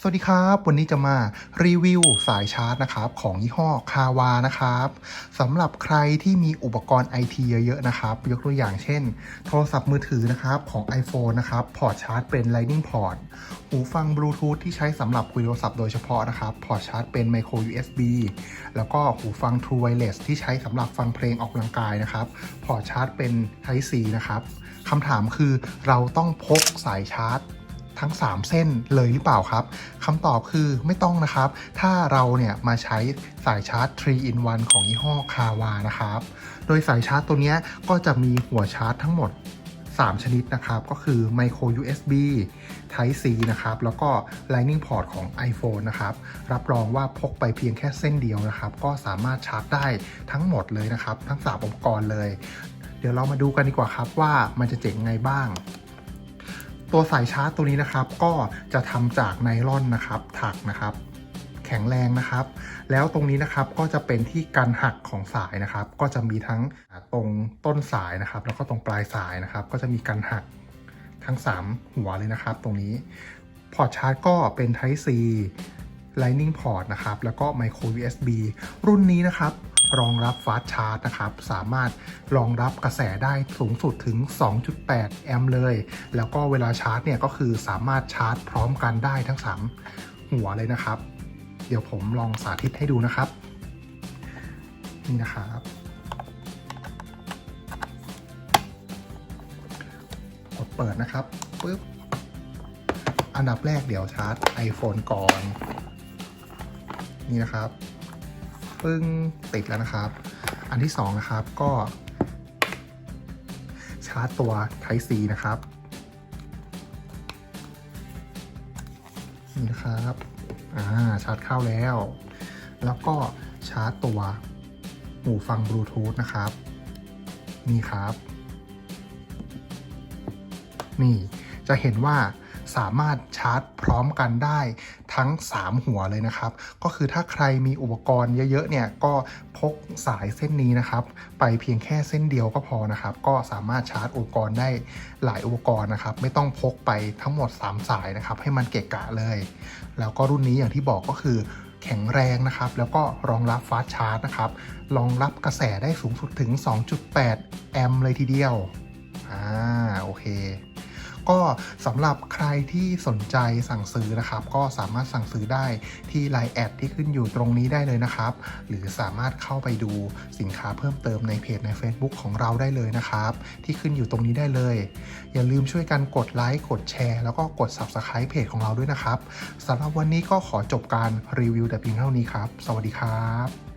สวัสดีครับ วันนี้จะมารีวิวสายชาร์จนะครับของยี่ห้อคาวานะครับสำหรับใครที่มีอุปกรณ์ไอทีเยอะๆนะครับ ยกตัวอย่างเช่น โทรศัพท์มือถือนะครับของ iPhone นะครับพอร์ตชาร์จเป็น Lightning Port หูฟังบลูทูธที่ใช้สำหรับคุยโทรศัพท์โดยเฉพาะนะครับพอร์ตชาร์จเป็น Micro USB แล้วก็หูฟัง True Wireless ที่ใช้สำหรับฟังเพลงออกกำลังกายนะครับพอร์ตชาร์จเป็น Type C นะครับคำถามคือเราต้องพกสายชาร์จ ทั้ง 3 เส้นเลยหรือเปล่าครับคำตอบคือไม่ต้องนะครับ ถ้าเราเนี่ยมาใช้สายชาร์จ 3 in 1 ของยี่ห้อคาวานะครับ โดยสายชาร์จตัวนี้ก็จะมีหัวชาร์จทั้งหมด 3 ชนิดนะครับ ก็คือ Micro USB Type C นะครับ แล้วก็ Lightning Port ของ iPhone นะครับ รับรองว่าพกไปเพียงแค่เส้นเดียวนะครับ ก็สามารถชาร์จได้ทั้งหมดเลยนะครับ ทั้ง 3 อุปกรณ์เลย เดี๋ยวเรามาดูกันดีกว่าครับว่ามันจะเจ๋งไงบ้าง ตัวสายชาร์จตัวนี้นะครับ ก็จะทำจากไนลอนนะครับถักนะครับ แข็งแรงนะครับ แล้วตรงนี้นะครับก็จะเป็นที่กันหักของสายนะครับ ก็จะมีทั้งตรงต้นสายนะครับ แล้วก็ตรงปลายสายนะครับ ก็จะมีกันหักทั้ง 3 หัวเลยนะครับ ตรงนี้พอร์ตชาร์จก็เป็น Type C Lightning Port นะครับ แล้วก็ Micro USB รุ่นนี้นะครับ รองรับฟาสชาร์จนะครับ สามารถรองรับกระแสได้สูงสุดถึง 2.8 แอมป์เลย แล้วก็เวลาชาร์จเนี่ยก็คือสามารถชาร์จพร้อมกันได้ทั้ง 3 หัวเลยนะครับ เดี๋ยวผมลองสาธิตให้ดูนะครับ นี่นะครับกดเปิดนะครับปึ๊บอันดับแรกเดี๋ยวชาร์จ iPhone ก่อน นี่นะครับปึ้งติดแล้วนะครับ อันที่สองนะครับก็ชาร์จตัว Type C นะครับนี่นะครับอ่าชาร์จเข้าแล้ว แล้วก็ชาร์จตัวหูฟังบลูทูธนะครับ นี่ครับ นี่จะเห็นว่า สามารถชาร์จพร้อมกันได้ทั้ง 3 หัวเลยนะครับ ก็คือถ้าใครมีอุปกรณ์เยอะๆเนี่ยก็พกสายเส้นนี้นะครับ ไปเพียงแค่เส้นเดียวก็พอนะครับ ก็สามารถชาร์จอุปกรณ์ได้หลายอุปกรณ์นะครับ ไม่ต้องพกไปทั้งหมด 3 สายนะครับ ให้มันเกะกะเลย แล้วก็รุ่นนี้อย่างที่บอกก็คือแข็งแรงนะครับ แล้วก็รองรับฟาสชาร์จนะครับ รองรับกระแสได้สูงสุดถึง 2.8 แอมป์เลยทีเดียว อ่า โอเค ก็สำหรับใครที่สนใจสั่งซื้อนะครับ ก็สามารถสั่งซื้อได้ที่ Line แอดที่ขึ้นอยู่ตรงนี้ได้เลยนะครับ หรือสามารถเข้าไปดูสินค้าเพิ่มเติมในเพจใน Facebook ของเราได้เลยนะครับ ที่ขึ้นอยู่ตรงนี้ได้เลย อย่าลืมช่วยกันกดไลค์กดแชร์ แล้วก็กด Subscribe เพจของเราด้วยนะครับสำหรับวันนี้ก็ขอจบการรีวิวแต่เพียงเท่านี้ครับ สวัสดีครับ